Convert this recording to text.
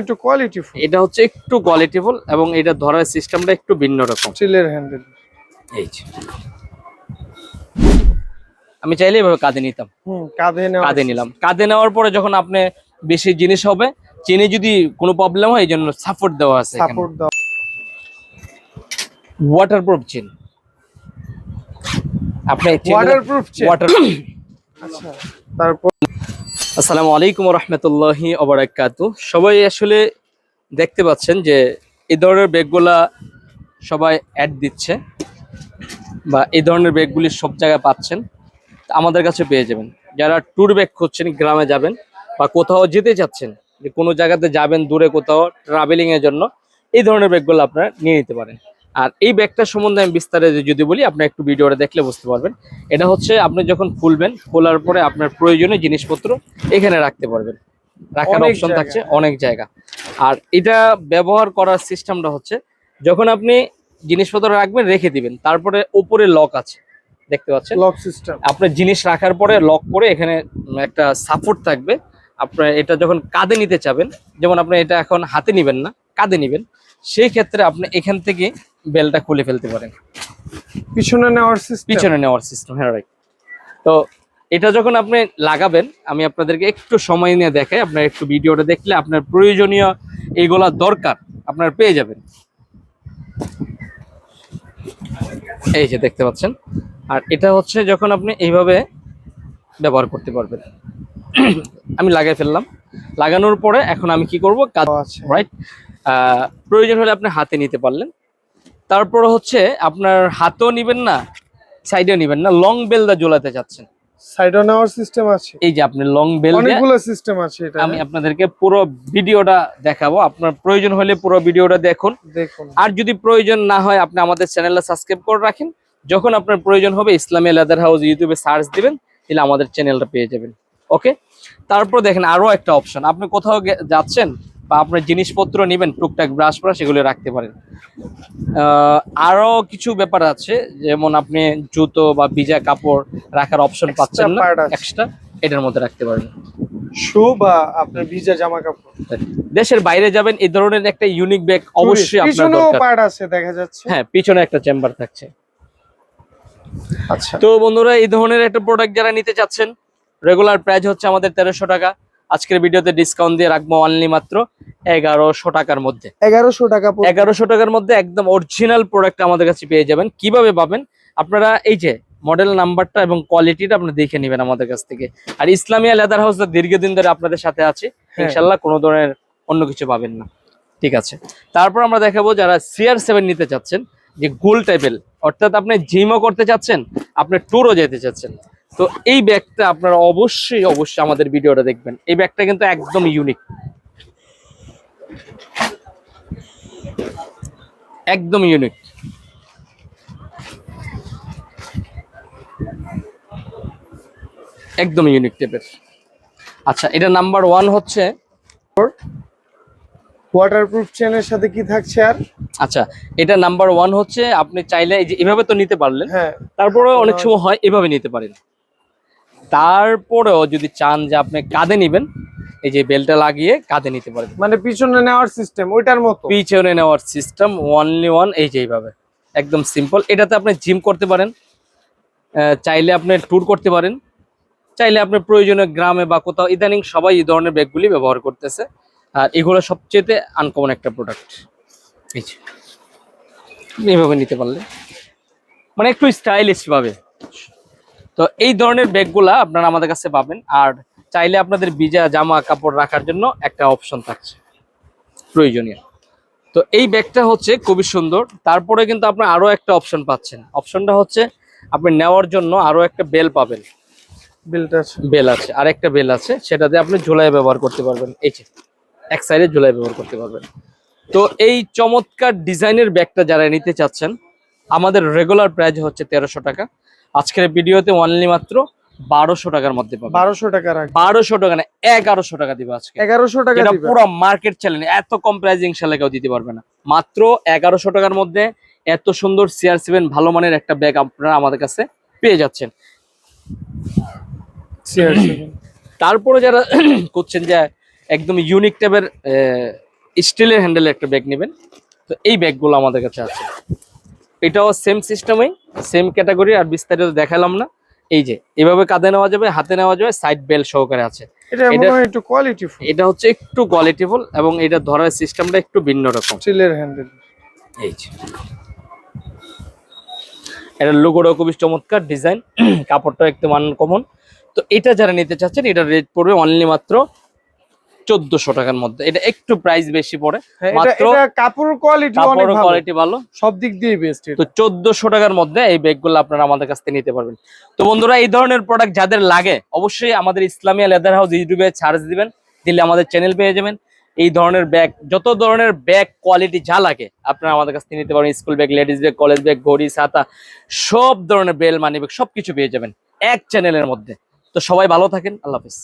একটু quality full এটা হচ্ছে একটু কোয়ালিটিফুল এবং এটা ধরার সিস্টেমটা একটু ভিন্ন রকম। স্টিলের হ্যান্ডেল এই যে। আমি চাইলে এভাবে কাঁধে নিতাম। কাঁধে কাঁধে নিলাম। কাঁধে নেওয়ার পরে যখন আপনি বেশি জিনিস হবে চেনে যদি কোনো প্রবলেম হয় এই জন্য সাপোর্ট দেওয়া আছে সাপোর্ট দাও ওয়াটার চেন আপনি ওয়াটারপ্রুফ ওয়াটার আচ্ছা। তারপর আসসালামু আলাইকুম রহমতুল্লাহি অবরাকাতু সবাই আসলে দেখতে পাচ্ছেন যে এই ধরনের ব্যাগগুলা সবাই অ্যাড দিচ্ছে বা এই ধরনের ব্যাগগুলি সব জায়গায় পাচ্ছেন। আমাদের কাছে পেয়ে যাবেন। যারা ট্যুর ব্যাগ খুঁজছেন, গ্রামে যাবেন বা কোথাও যেতে চাচ্ছেন, যে কোনো জায়গাতে যাবেন, দূরে কোথাও ট্রাভেলিং এর জন্য, এই ধরনের ব্যাগগুলো আপনারা নিয়ে নিতে পারেন। আর এই ব্যাগটার সম্বন্ধে আমি বিস্তারিত যদি বলি আপনি একটু ভিডিওটা দেখলে বুঝতে পারবেন। এটা হচ্ছে আপনি যখন খুলবেন খোলার পরে আপনার প্রয়োজনীয় জিনিসপত্র এখানে রাখতে পারবেন। রাখার অপশন থাকছে অনেক জায়গা। আর এটা ব্যবহার করার সিস্টেমটা হচ্ছে যখন আপনি জিনিসপত্র রাখবেন রেখে দিবেন তারপরে ওপরে লক আছে। দেখতে পাচ্ছেন? লক সিস্টেম আপনার জিনিস রাখার পরে লক করে এখানে একটা সাপোর্ট থাকবে। আপনার এটা যখন কাঁধে নিতে চাবেন যেমন আপনি এটা এখন হাতে নিবেন না কাঁধে নিবেন সেই ক্ষেত্রে আপনি এখান থেকে বেলটা খুলে ফেলতে পারেন। পিছনে নেওয়ার সিস্টেম পিছনে নেওয়ার সিস্টেম হ্যাঁ রাইট তো এটা যখন আপনি লাগাবেন আমি আপনাদেরকে একটু সময় নিয়ে দেখাই আপনার একটু ভিডিওটা দেখলে আপনার প্রয়োজনীয় এইগুলা দরকার আপনার পেয়ে যাবেন। এই যে দেখতে পাচ্ছেন। আর এটা হচ্ছে যখন আপনি এইভাবে ব্যবহার করতে পারবেন। আমি লাগাই ফেললাম। লাগানোর পরে এখন আমি কি করব? রাইট প্রয়োজন হলে আপনি হাতে নিতে পারলেন। তারপর হচ্ছে আপনার হাতেও নিবেন না সাইডেও নিবেন না লং বেল দা ঝোলাতে চাচ্ছেন। সাইডে নেওয়ার সিস্টেম আছে। এই যে আপনি লং বেল অনেকগুলো সিস্টেম আছে এটা আমি আপনাদেরকে পুরো ভিডিওটা দেখাবো। আপনার প্রয়োজন হলে পুরো ভিডিওটা দেখুন। দেখুন। আর যদি প্রয়োজন না হয় আপনি আমাদের চ্যানেলটা সাবস্ক্রাইব করে রাখেন। যখন আপনার প্রয়োজন হবে ইসলামী লেদার হাউস ইউটিউবে সার্চ দিবেন তাহলে আমাদের চ্যানেলটা পেয়ে যাবেন। ওকে তারপর দেখেন আরও একটা অপশন আপনি কোথাও যাচ্ছেন বা আপনার জিনিসপত্র নেবেন টুকটাক ব্রাশ ব্রাশ এগুলো রাখতে পারেন। আহ, আরও কিছু ব্যাপার আছে যেমন আপনি জুতো বা ভিজা কাপড় রাখার অপশন পাচ্ছেন না এক্সট্রা এটার মধ্যে রাখতে পারেন। শু বা আপনার ভিজা জামা কাপড়। দেশের বাইরে যাবেন এই ধরনের একটা ইউনিক ব্যাগ অবশ্যই আপনার দরকার। পার্ট আছে দেখা যাচ্ছে। হ্যাঁ পিছনে একটা চেম্বার থাকছে। আচ্ছা। তো বন্ধুরা এই ধরনের একটা প্রোডাক্ট যারা নিতে চাচ্ছেন রেগুলার প্রাইস হচ্ছে আমাদের তেরোশো টাকা। আজকের ভিডিওতে ডিসকাউন্ট দিয়ে রাখব অনলি মাত্র এগারোশো টাকার মধ্যে। এগারোশো টাকা। এগারোশো টাকার মধ্যে একদম অরিজিনাল প্রোডাক্ট আমাদের কাছে পেয়ে যাবেন। কীভাবে পাবেন? আপনারা এই যে মডেল নাম্বারটা এবং কোয়ালিটিটা আপনি দেখে নেবেন আমাদের কাছ থেকে। আর ইসলামিয়া লেদার হাউস দীর্ঘদিন ধরে আপনাদের সাথে আছে। হ্যাঁ। ইনশাল্লাহ কোনো ধরনের অন্য কিছু পাবেন না। ঠিক আছে। তারপর আমরা দেখাবো যারা সিআর সেভেন নিতে চাচ্ছেন যে গোল টাইপের অর্থাৎ আপনি জিমও করতে চাচ্ছেন আপনি ট্যুরও যেতে চাচ্ছেন। তো এই ব্যাগটা আপনারা অবশ্যই অবশ্যই আমাদের ভিডিওটা দেখবেন। এই ব্যাগটা কিন্তু একদম ইউনিক একদম ইউনিক একদম ইউনিক টাইপের আচ্ছা এটা নাম্বার ওয়ান হচ্ছে ওয়াটারপ্রুফ চেনের সাথে কি থাকছে আর? আচ্ছা এটা নাম্বার ওয়ান হচ্ছে আপনি চাইলে এই যে এভাবে তো নিতে পারলেন। হ্যাঁ। তারপরেও অনেক সময় হয় এভাবে নিতে পারেন। তারপরেও যদি চান যে আপনি কাঁধে নিবেন এই যে বেলটা লাগিয়ে কাঁধে নিতে পারবেন। মানে পিছনে নেওয়ার সিস্টেম ওইটার মতো? পিছনে নেওয়ার সিস্টেম ওয়ানলি ওয়ান এই যে এইভাবে। একদম সিম্পল এটাতে আপনি জিম করতে পারেন চাইলে আপনি ট্যুর করতে পারেন চাইলে আপনি প্রয়োজনীয় গ্রামে বা কোথাও ইদানিং সবাই এই ধরনের ব্যাগগুলি ব্যবহার করতেছে। আর এগুলো সবচেয়ে আনকমন একটা প্রোডাক্ট এই যে। এইভাবে নিতে পারলে। মানে একটু স্টাইলিশ পাবে তো এই ধরনের ব্যাগগুলা আপনারা আমাদের কাছে পাবেন। আর চাইলে আপনাদের ভিজা জামা কাপড় রাখার জন্য একটা অপশন থাকছে। প্রয়োজনীয়। তো এই ব্যাগটা হচ্ছে খুবই সুন্দর। তারপরে কিন্তু আপনি আরও একটা অপশন পাচ্ছেন। অপশনটা হচ্ছে আপনি নেওয়ার জন্য আরও একটা বেল পাবেন। বিলটা আছে। বেল আছে। আর একটা বেল আছে সেটাতে আপনি ঝোলাই ব্যবহার করতে পারবেন। এই যে এক সাইডে ঝোলাই ব্যবহার করতে পারবেন। তো এই চমৎকার ডিজাইনের ব্যাগটা যারা নিতে চাচ্ছেন আমাদের রেগুলার প্রাইস হচ্ছে তেরোশো টাকা। আজকের ভিডিওতে অনলি মাত্র বারোশো টাকার মধ্যে বারোশো টাকা বারোশো টাকা না এগারোশো টাকা দিবে আজকে। এগারোশো টাকা পুরো মার্কেট চ্যালেঞ্জ এত কম প্রাইস ইনশাল্লাহ কেউ দিতে পারবে না। মাত্র এগারোশো টাকার মধ্যে এত সুন্দর সিআর সেভেন ভালো মানের একটা ব্যাগ আপনারা আমাদের কাছে পেয়ে যাচ্ছেন। CR7 তারপরে যারা করছেন যে একদম ইউনিক টাইপের স্টিলের হ্যান্ডেলের একটা ব্যাগ নেবেন তো এই ব্যাগগুলো আমাদের কাছে আছে। এটাও সেম সিস্টেমেই সেম ক্যাটাগরি আর বিস্তারিত দেখালাম না। এই যে এভাবে কাঁধে নেওয়া যাবে হাতে নেওয়া যাবে সাইড বেল সহকারে আছে। এটা একটু হচ্ছে একটু কোয়ালিটিফুল এবং এটা ধরার সিস্টেমটা একটু ভিন্ন রকম। স্টিলের হ্যান্ডেল এই যে। এটা লোগোটাও খুবই চমৎকার ডিজাইন কাপড়টা মান কমন তো এটা যারা নিতে চাচ্ছেন এটা রেট পড়বে অনলি মাত্র চোদ্দশো টাকার মধ্যে। এটা একটু প্রাইস বেশি পড়ে হ্যাঁ মাত্র এটা কাপড় কোয়ালিটি অনেক ভালো। কোয়ালিটি ভালো। সব দিক দিয়ে বেস্ট তো চোদ্দশো টাকার মধ্যে এই ব্যাগগুলো আপনারা আমাদের কাছ থেকে নিতে পারবেন। তো বন্ধুরা এই ধরনের প্রোডাক্ট যাদের লাগে অবশ্যই আমাদের ইসলামিয়া লেদার হাউস ইউটিউবে চার্জ দিবেন দিলে আমাদের চ্যানেল পেয়ে যাবেন। এই ধরনের ব্যাগ যত ধরনের ব্যাগ কোয়ালিটি যা লাগে আপনারা আমাদের কাছ থেকে নিতে পারবেন। School bag ladies bag college bag ঘড়ি ছাতা সব ধরনের বেল মানি ব্যাগ সবকিছু পেয়ে যাবেন। এক চ্যানেলের মধ্যে। তো সবাই ভালো থাকেন আল্লাহ হাফিজ।